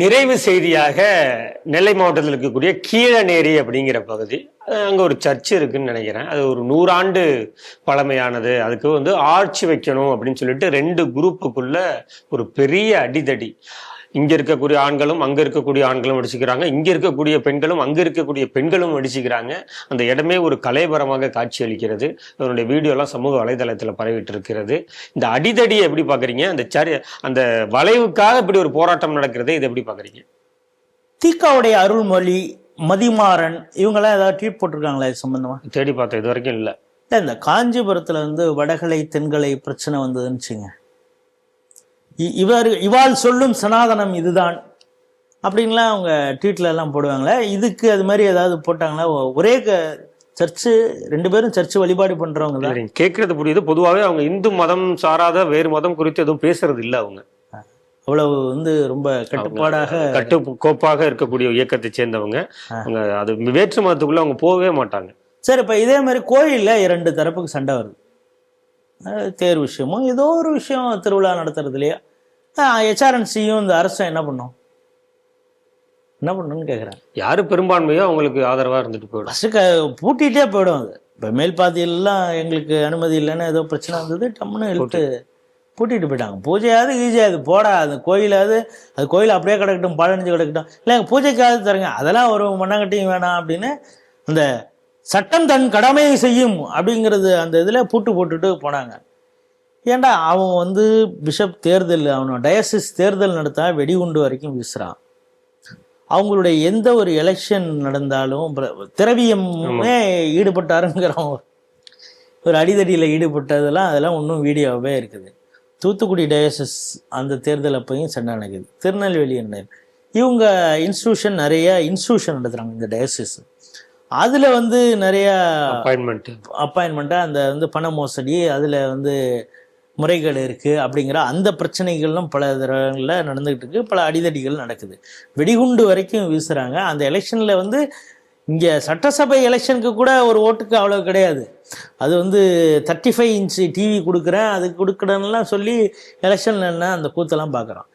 நிறைவு செய்தியாக நெல்லை மாவட்டத்தில் இருக்கக்கூடிய கீழநேரி அப்படிங்கிற பகுதி அங்கே ஒரு சர்ச் இருக்குன்னு நினைக்கிறேன். அது ஒரு நூறாண்டு பழமையானது. அதுக்கு வந்து ஆட்சி வைக்கணும் அப்படின்னு சொல்லிட்டு ரெண்டு குரூப்புக்குள்ள ஒரு பெரிய அடிதடி. இங்க இருக்கக்கூடிய ஆண்களும் அங்க இருக்கக்கூடிய ஆண்களும் அடிச்சுக்கிறாங்க இங்க இருக்கக்கூடிய பெண்களும் அங்க இருக்கக்கூடிய பெண்களும் அடிச்சுக்கிறாங்க அந்த இடமே ஒரு கலைபரமாக காட்சி அளிக்கிறது அதனுடைய வீடியோ எல்லாம் சமூக வலைதளத்துல பரவிட்டு இருக்கிறது இந்த அடிதடியை எப்படி பாக்குறீங்க அந்த சரி அந்த வளைவுக்காக இப்படி ஒரு போராட்டம் நடக்கிறது இதை எப்படி பாக்குறீங்க தீக்காவுடைய அருள்மொழி மதிமாறன் இவங்கெல்லாம் ஏதாவது ட்வீட் போட்டிருக்காங்களா இது சம்பந்தமா? தேடி பார்த்தேன் இது வரைக்கும் இல்ல. இல்லை இந்த காஞ்சிபுரத்துல வந்து வடகலை தென்கலை பிரச்சனை வந்ததுன்னு வச்சுங்க இ- இவர் இவாள் சொல்லும் சனாதனம் இதுதான். அப்படின்லாம் அவங்க ட்வீட்ல எல்லாம் போடுவாங்களே. இதுக்கு அது மாதிரி ஏதாவது போட்டாங்களா? ஒரே க- சர்ச்சு ரெண்டு பேரும் சர்ச்சு வழிபாடு பண்றவங்க தான். கேட்கறது புரியுது. பொதுவாகவே அவங்க இந்து மதம் சாராத வேறு மதம் குறித்து எதுவும் பேசுறது இல்ல அவங்க. அவ்வளவு வந்து ரொம்ப கட்டுப்பாடாக கட்டு கோப்பாக இருக்கக்கூடிய இயக்கத்தை சேர்ந்தவங்க. அவங்க அது வேற்று மதத்துக்குள்ள அவங்க போகவே மாட்டாங்க. சரி இப்போ இதே மாதிரி கோயில்ல இரண்டு தரப்புக்கு சண்டை வருது. தேர் விஷயமோ ஏதோ ஒரு விஷயம் திருவிழா நடத்துறது இல்லையா? ஹெச்ஆர்என்சியும் இந்த அரசும் என்ன பண்ணும்? என்ன பண்ணணும்னு கேட்குறேன் யாரு பெரும்பான்மையோ அவங்களுக்கு ஆதரவா இருந்துட்டு போயிடும். ஃபஸ்ட்டு பூட்டிகிட்டே போயிடும் அது. இப்போ மேல் பாதியிலலாம் எங்களுக்கு அனுமதி இல்லைன்னு ஏதோ பிரச்சனை வந்தது டம்முன்னு இழுத்து பூட்டிட்டு போயிட்டாங்க. பூஜையாவது ஈஸியாது போடா அது கோயிலாவது அது கோயில் அப்படியே கிடக்கட்டும் பழனிஞ்சு கிடக்கட்டும். இல்லை பூஜைக்காவது தருங்க அதெல்லாம் ஒரு மண்ணாங்கட்டியும் வேணாம் அப்படின்னு அந்த சட்டம் தன் கடமையை செய்யும் அப்படிங்கிறது அந்த இதில் பூட்டு போட்டுட்டு போனாங்க. ஏன்டா அவன் வந்து பிஷப் தேர்தல் அவனோட டயசிஸ் தேர்தல் நடத்தா வெடிகுண்டு வரைக்கும் வீசுறான் அவங்களுடைய எந்த ஒரு எலெக்ஷன் நடந்தாலும் திரவியமே ஈடுபட்டாருங்கிறோம் ஒரு அடிதடியில் ஈடுபட்டதெல்லாம் அதெல்லாம் இன்னும் வீடியோவே இருக்குது. தூத்துக்குடி டயசஸ் அந்த தேர்தல் அப்பையும் சண்டை நடக்குது. திருநெல்வேலி என்ன? இவங்க இன்ஸ்டியூஷன் நிறைய இன்ஸ்டியூஷன் நடத்துகிறாங்க இந்த டயசஸ். அதில் வந்து நிறைய அப்பாயின்மெண்ட் அப்பாயின்மெண்ட்டாக அந்த வந்து பண மோசடி அதில் வந்து முறைகேடு இருக்குது அப்படிங்கிற அந்த பிரச்சனைகளும் பல தடவைகளில் நடந்துகிட்டு இருக்கு. பல அடிதடிகள் நடக்குது. வெடிகுண்டு வரைக்கும் வீசுகிறாங்க அந்த எலெக்ஷனில் வந்து இங்கே சட்டசபை எலெக்ஷனுக்கு கூட ஒரு ஓட்டுக்கு அவ்வளோ கிடையாது. அது வந்து தேர்ட்டி ஃபைவ் இன்ச்சு டிவி கொடுக்குறேன். அது கொடுக்குறேன்னுலாம் சொல்லி எலெக்ஷனில் என்ன அந்த கூத்தெல்லாம் பார்க்குறோம்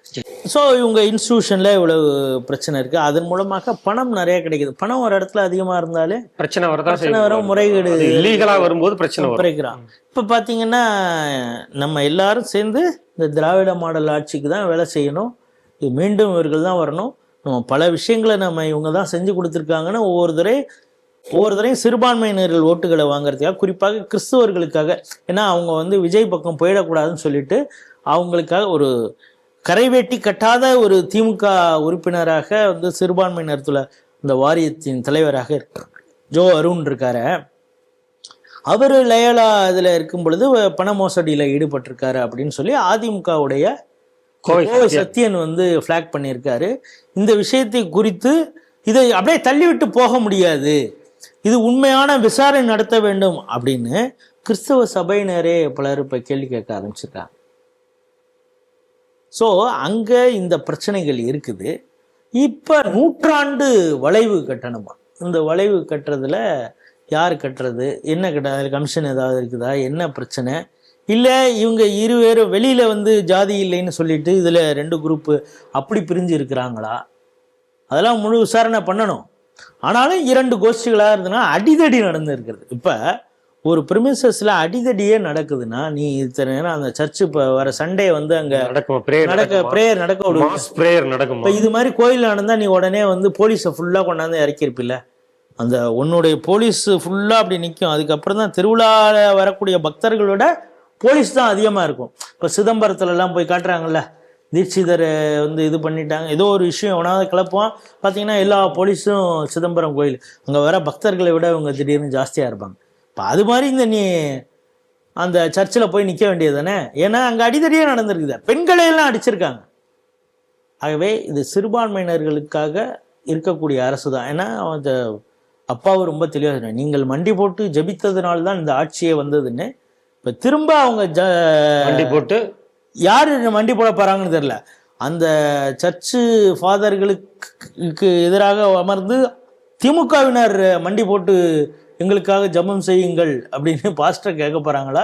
ஸோ இவங்க இன்ஸ்டியூஷனில் இவ்வளவு பிரச்சனை இருக்குது அதன் மூலமாக பணம் நிறைய கிடைக்குது. பணம் ஒரு இடத்துல அதிகமாக இருந்தாலே பிரச்சனை வரதான் பிரச்சனை வரும், முறைகேடு இல்லீகலா வரும்போது பிரச்சனை குறைக்கிறான். இப்போ பார்த்தீங்கன்னா நம்ம எல்லாரும் சேர்ந்து இந்த திராவிட மாடல் ஆட்சிக்கு தான் வேலை செய்யணும். இது மீண்டும் இவர்கள் தான் வரணும். நம்ம பல விஷயங்களை நம்ம இவங்க தான் செஞ்சு கொடுத்துருக்காங்கன்னு ஒவ்வொரு தடவை ஒவ்வொரு தடவையும் சிறுபான்மையினர்கள் ஓட்டுகளை வாங்குறதுக்காக குறிப்பாக கிறிஸ்துவர்களுக்காக. ஏன்னா அவங்க வந்து விஜய் பக்கம் போயிடக்கூடாதுன்னு சொல்லிட்டு அவங்களுக்காக ஒரு கரைவேட்டி கட்டாத ஒரு திமுக உறுப்பினராக வந்து சிறுபான்மையினத்துல இந்த வாரியத்தின் தலைவராக ஜோ அருண் இருக்காரு. அவர் லயோலா இதில் இருக்கும் பொழுது பண மோசடியில் ஈடுபட்டிருக்காரு அப்படின்னு சொல்லி அதிமுகவுடைய கோவை கோவை சத்யன். வந்து ஃபிளாக் பண்ணியிருக்காரு. இந்த விஷயத்தை குறித்து இதை அப்படியே தள்ளிவிட்டு போக முடியாது. இது உண்மையான விசாரணை நடத்த வேண்டும் அப்படின்னு கிறிஸ்தவ சபையினரே பலர் இப்போ கேள்வி கேட்க ஆரம்பிச்சிருக்காங்க. ஸோ அங்கே இந்த பிரச்சனைகள் இருக்குது. இப்போ நூற்றாண்டு வளைவு கட்டணுமா? இந்த வளைவு கட்டுறதுல யார் கட்டுறது? என்ன கட்ட அதில் கமிஷன் ஏதாவது இருக்குதா? என்ன பிரச்சனை? இல்லை இவங்க இரு வெளியில் வந்து ஜாதி இல்லைன்னு சொல்லிட்டு இதில் ரெண்டு குரூப்பு அப்படி பிரிஞ்சு இருக்கிறாங்களா? அதெல்லாம் முழு விசாரணை பண்ணணும். ஆனாலும் இரண்டு கோஷ்டிகளாக இருந்ததுன்னா அடிதடி நடந்து இருக்கிறது இப்போ ஒரு ப்ரிமிசஸில் அடிதடியே நடக்குதுன்னா நீ இத்தனை நேரம் அந்த சர்ச்சு இப்போ வர சண்டே வந்து அங்கே நடக்கும்? பிரேயர் நடக்க ப்ரேயர் நடக்க விடுவாங்க மாஸ் பிரேயர் நடக்குமா? இப்போ இது மாதிரி கோயில் நடந்தா நீ உடனே வந்து போலீஸை ஃபுல்லாக கொண்டாந்து இறக்கியிருப்பில்ல? அந்த உன்னுடைய போலீஸ் ஃபுல்லாக அப்படி நிற்கும் அதுக்கப்புறம் தான் திருவிழாவில் வரக்கூடிய பக்தர்களோட போலீஸ் தான் அதிகமாக இருக்கும். இப்போ சிதம்பரத்துலலாம் போய் காட்டுறாங்கல்ல தீட்சிதரை வந்து இது பண்ணிட்டாங்க. ஏதோ ஒரு விஷயம் எவனாவது கிளப்புவான். பார்த்தீங்கன்னா எல்லா போலீஸும் சிதம்பரம் கோயில். அங்கே வர பக்தர்களை விட இவங்க திடீர்னு ஜாஸ்தியாக இருப்பாங்க. இப்போ அது மாதிரி இந்த நீ அந்த சர்ச்சில் போய் நிற்க வேண்டியது தானே ஏன்னா அங்கே அடிதடியே நடந்திருக்குது. பெண்களை எல்லாம் அடிச்சிருக்காங்க. ஆகவே இது சிறுபான்மையினர்களுக்காக இருக்கக்கூடிய அரசு தான் ஏன்னா அந்த அப்பாவும் ரொம்ப தெளிவாக சொன்னார். நீங்கள் மண்டி போட்டு ஜபித்ததுனால தான் இந்த ஆட்சியே வந்ததுன்னு. இப்போ திரும்ப அவங்க ஜ வண்டி போட்டு? யார் மண்டி போட போறாங்கன்னு தெரியல. அந்த சர்ச்சு ஃபாதர்களுக்கு எதிராக அமர்ந்து திமுகவினர் மண்டி போட்டு எங்களுக்காக ஜெபம் செய்யுங்கள் அப்படின்னு பாஸ்டர் கேட்க போறாங்களா?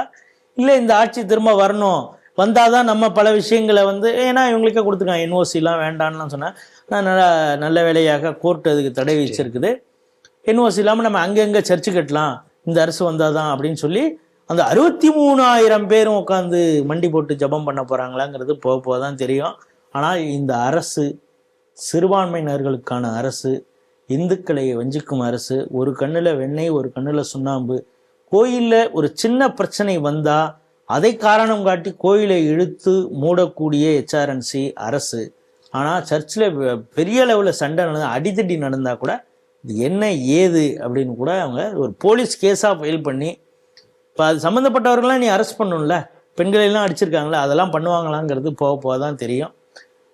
இல்லை இந்த ஆட்சி திரும்ப வரணும். வந்தாதான் நம்ம பல விஷயங்களை வந்து ஏன்னா இவங்களுக்கே கொடுத்துருக்காங்க. என்ஓசிலாம் வேண்டாம்லாம் சொன்னா நான் நல்ல நல்ல வேலையாக கோர்ட் அதுக்கு தடை வச்சிருக்குது. என்ஓசி இல்லாமல் நம்ம அங்கங்கே சர்ச்சு கட்டலாம். இந்த அரசு வந்தாதான் அப்படின்னு சொல்லி அந்த அறுபத்தி மூணாயிரம் பேரும் உட்காந்து மண்டி போட்டு ஜெபம் பண்ண போகிறாங்களாங்கிறது போக போக தான் தெரியும். ஆனால் இந்த அரசு சிறுபான்மையினர்களுக்கான அரசு இந்துக்களை வஞ்சிக்கும் அரசு ஒரு கண்ணில் வெண்ணெய் ஒரு கண்ணில் சுண்ணாம்பு. கோயிலில் ஒரு சின்ன பிரச்சனை வந்தால் அதை காரணம் காட்டி கோயிலை இழுத்து மூடக்கூடிய எச்ஆர்என்சி அரசு. ஆனால் சர்ச்சில் பெரிய லெவலில் சண்டை நடந்தால் அடித்தடி நடந்தால் கூட இது என்ன ஏது அப்படின்னு கூட அவங்க ஒரு போலீஸ் கேஸாக ஃபைல் பண்ணி இப்போ அது சம்மந்தப்பட்டவர்கள்லாம் நீ அரெஸ்ட் பண்ணணும்ல பெண்களெல்லாம் அடிச்சிருக்காங்களே அதெல்லாம் பண்ணுவாங்களாங்கிறது போக போக தான் தெரியும்.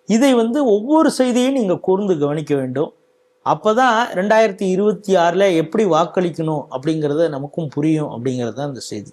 இதை வந்து ஒவ்வொரு செய்தியும் நீங்கள் கூர்ந்து கவனிக்க வேண்டும். அப்போ தான் ரெண்டாயிரத்தி இருபத்தி ஆறில் எப்படி வாக்களிக்கணும் அப்படிங்கிறத நமக்கும் புரியும் அப்படிங்கிறது தான் இந்த செய்தி.